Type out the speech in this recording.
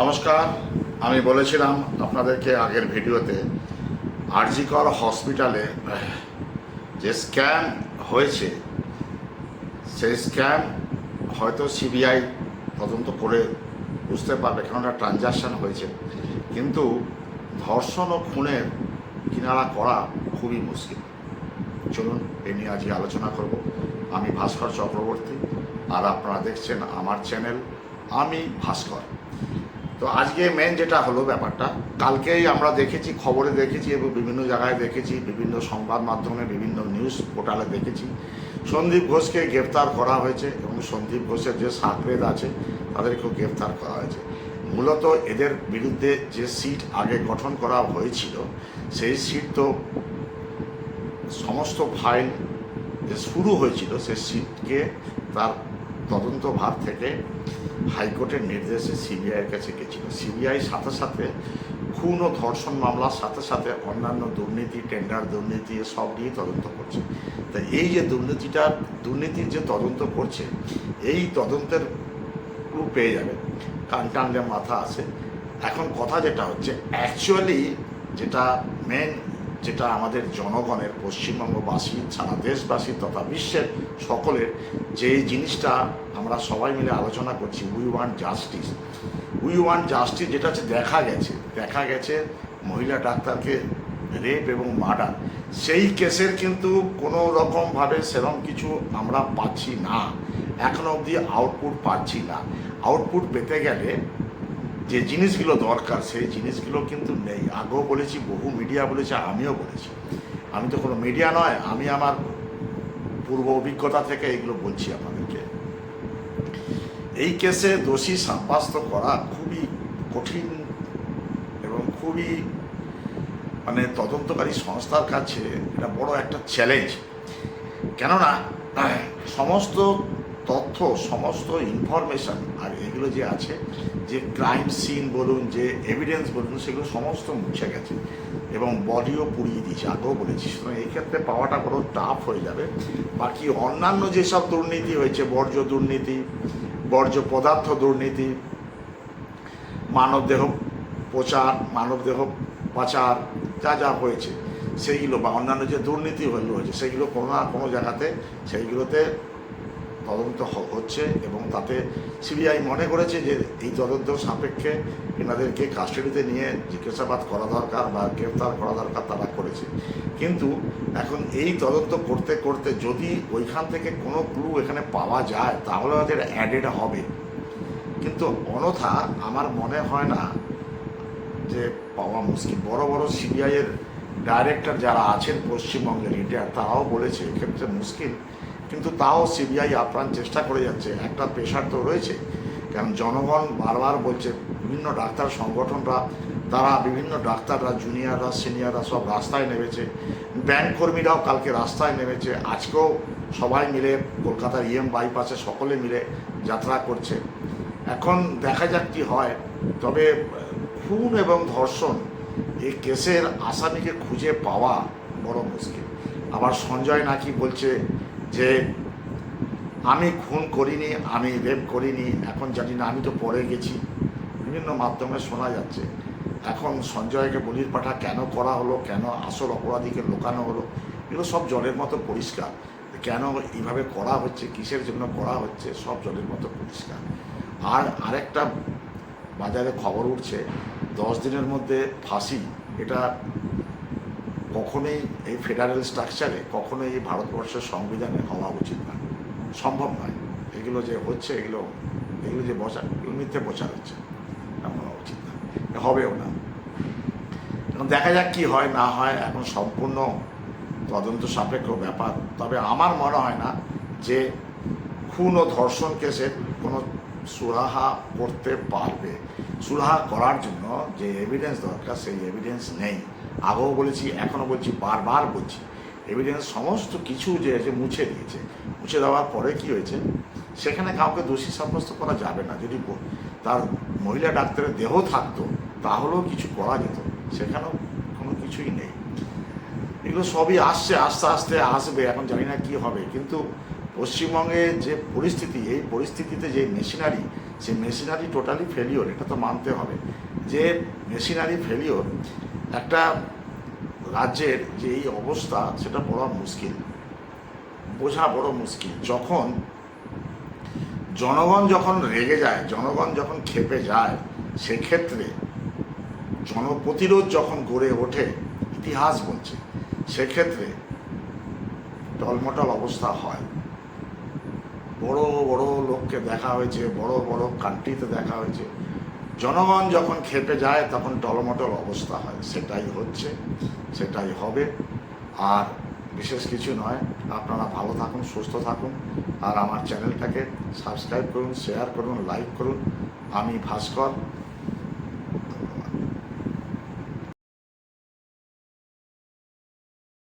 নমস্কার, আমি বলেছিলাম আপনাদেরকে আগের ভিডিওতে আরজিকর হসপিটালে, যে স্ক্যাম হয়েছে, সেই স্ক্যাম হয়তো সিবিআই তদন্ত করে বুঝতে পারবে কেননা ট্রানজাকশান হয়েছে। কিন্তু ধর্ষণ ও খুনের কিনারা করা খুবই মুশকিল। চলুন, এ নিয়ে আজকে আলোচনা করব। আমি ভাস্কর চক্রবর্তী, আর আপনারা দেখছেন আমার চ্যানেল, আমি ভাস্কর। তো আজকে মেন যেটা হলো ব্যাপারটা, কালকেই আমরা দেখেছি, খবরে দেখেছি এবং বিভিন্ন জায়গায় দেখেছি, বিভিন্ন সংবাদ মাধ্যমে বিভিন্ন নিউজ পোর্টালে দেখেছি। সন্দীপ ঘোষকে গ্রেফতার করা হয়েছে এবং সন্দীপ ঘোষের যে সাকরেদ আছে, তাদেরকেও গ্রেফতার করা হয়েছে। মূলত এদের বিরুদ্ধে যে সিট আগে গঠন করা হয়েছিল, সেই সিট তো সমস্ত ফাইল শুরু হয়েছিল, সেই সিটকে তার তদন্ত ভার থেকে হাইকোর্টের নির্দেশে সিবিআইয়ের কাছে গেছিল। সিবিআই সাথে সাথে খুন ও ধর্ষণ মামলার সাথে সাথে অন্যান্য দুর্নীতি টেন্ডার দুর্নীতি সব নিয়ে তদন্ত করছে। তা এই যে দুর্নীতিটা, দুর্নীতির যে তদন্ত করছে, এই তদন্তের পেয়ে যাবে। কান টানলে মাথা আছে এখন কথা যেটা হচ্ছে অ্যাকচুয়ালি যেটা মেন যেটা আমাদের জনগণের পশ্চিমবঙ্গবাসী সারা দেশবাসী তথা বিশ্বের সকলের যে জিনিসটা আমরা সবাই মিলে আলোচনা করছি we want justice we want justice যেটা হচ্ছে দেখা গেছে। দেখা গেছে মহিলা ডাক্তারকে রেপ এবং মার্ডার সেই কেসের কিন্তু কোনো রকমভাবে সেরকম কিছু আমরা পাচ্ছি না। এখনও অবধি আউটপুট পাচ্ছি না। আউটপুট পেতে গেলে যে জিনিসগুলো দরকার, সেই জিনিসগুলো কিন্তু নেই। আগেও বলেছি, বহু মিডিয়া বলেছে, আমিও বলেছি। আমি তো কোনো মিডিয়া নয়, আমি আমার পূর্ব অভিজ্ঞতা থেকে এগুলো বলছি আপনাদেরকে। এই কেসে দোষী সাব্যস্ত করা খুবই কঠিন এবং খুবই মানে তদন্তকারী সংস্থার কাছে এটা বড় একটা চ্যালেঞ্জ কেননা, সমস্ত তথ্য, সমস্ত ইনফরমেশন আর এগুলো যে আছে, যে ক্রাইম সিন বলুন, যে এভিডেন্স বলুন, সেগুলো সমস্ত মুছে গেছে এবং বডিও পুড়িয়ে দিয়েছে, আগেও বলেছি। সুতরাং এই ক্ষেত্রে পাওয়াটা বড় টাফ হয়ে যাবে। বাকি অন্যান্য যেসব দুর্নীতি হয়েছে, বর্জ্য দুর্নীতি, বর্জ্য পদার্থ দুর্নীতি মানবদেহ প্রচার মানবদেহ পাচার, যা যা হয়েছে, সেইগুলো বা অন্যান্য যে দুর্নীতি হলো, হয়েছে, সেইগুলো কোনো না কোনো জায়গাতে, সেইগুলোতে তদন্ত হচ্ছে এবং তাতে সিবিআই মনে করেছে যে এই তদন্ত সাপেক্ষে এনাদেরকে কাস্টাডিতে নিয়ে জিজ্ঞাসাবাদ করা দরকার বা গ্রেফতার করা দরকার তারা করেছে। কিন্তু এখন এই তদন্ত করতে করতে যদি ওইখান থেকে কোনো ক্লু এখানে পাওয়া যায়, তাহলে হয়তো এটা অ্যাডেড হবে। কিন্তু অনথা আমার মনে হয় না যে পাওয়া মুশকিল। বড় বড় সিবিআইয়ের ডাইরেক্টর যারা আছেন পশ্চিমবঙ্গের রিটায়ার তারাও বলেছে এক্ষেত্রে মুশকিল। কিন্তু তাও সিবিআই আপ্রাণ চেষ্টা করে যাচ্ছে। একটা পেশার তো রয়েছে। কারণ জনগণ বারবার বলছে, বিভিন্ন ডাক্তার সংগঠনরা, তারা বিভিন্ন ডাক্তাররা জুনিয়ররা সিনিয়ররা সব রাস্তায় নেমেছে। ব্যাংক কর্মীরাও কালকে রাস্তায় নেমেছে। আজকেও সবাই মিলে, কলকাতার ইএম বাইপাসে সকলে মিলে যাত্রা করছে। এখন দেখা যাক কি হয়। তবে খুন এবং ধর্ষণ এই কেসের আসামিকে খুঁজে পাওয়া বড় মুশকিল। আবার সঞ্জয় নাকি বলছে যে আমি খুন করিনি, আমি রেপ করিনি, এখন জানি না, আমি তো পড়ে গেছি। বিভিন্ন মাধ্যমে শোনা যাচ্ছে, এখন সঞ্জয়কে বলির পাঠা কেন করা হলো, কেন আসল অপরাধীকে লোকানো হলো, এগুলো সব জলের মতো পরিষ্কার। কেন এইভাবে করা হচ্ছে, কিসের জন্য করা হচ্ছে, সব জলের মতো পরিষ্কার। আর আরেকটা বাজারে খবর উঠছে, দশ দিনের মধ্যে ফাঁসি, এটা কখনোই এই ফেডারেল স্ট্রাকচারে, কখনোই এই ভারতবর্ষের সংবিধানে হওয়া উচিত না। সম্ভব নয়। এগুলো যে হচ্ছে, এগুলো এগুলো যে বসা এগুলো মিথ্যে বসা হচ্ছে হওয়া উচিত না। হবেও না। এখন দেখা যাক কি হয়, না হয়, এখন সম্পূর্ণ তদন্ত সাপেক্ষ ব্যাপার। তবে আমার মনে হয় না যে খুন ও ধর্ষণ কেসের কোনো সুরাহা করতে পারবে। সুরাহা করার জন্য যে এভিডেন্স দরকার, সেই এভিডেন্স নেই। আগেও বলেছি, এখনও বলছি, বারবার বলছি। এভিডেন্স সমস্ত কিছু যে আছে মুছে দিয়েছে। মুছে দেওয়ার পরে কি হয়েছে? সেখানে কাউকে দোষী সাব্যস্ত করা যাবে না। যদি তার মহিলা ডাক্তারের দেহ থাকতো, তাহলেও কিছু করা যেত। সেখানেও কোনো কিছুই নেই। এগুলো সবই আসছে, আস্তে আস্তে আসবে। এখন জানি না কি হবে। কিন্তু পশ্চিমবঙ্গে যে পরিস্থিতি, এই পরিস্থিতিতে যে মেশিনারি সে মেশিনারি টোটালি ফেলিওর এটা তো মানতে হবে। যে মেশিনারি ফেলিওর একটা রাজ্যের যে এই অবস্থা, সেটা বড় মুশকিল। বোঝা বড় মুশকিল। যখন জনগণ যখন রেগে যায়, জনগণ যখন খেপে যায়, সেক্ষেত্রে জনপ্রতিরোধ যখন গড়ে ওঠে, ইতিহাস বলছে, সেক্ষেত্রে টলমটল অবস্থা হয়। বড় বড় লোককে দেখা হয়েছে, বড় বড় কান্ট্রিতে দেখা হয়েছে। জনগণ যখন খেপে যায়, তখন টলমটল অবস্থা হয়। সেটাই হচ্ছে, সেটাই হবে। আর বিশেষ কিছু নয়, আপনারা ভালো থাকুন, সুস্থ থাকুন। আর আমার চ্যানেলটাকে সাবস্ক্রাইব করুন, শেয়ার করুন, লাইক করুন। আমি ভাস্কর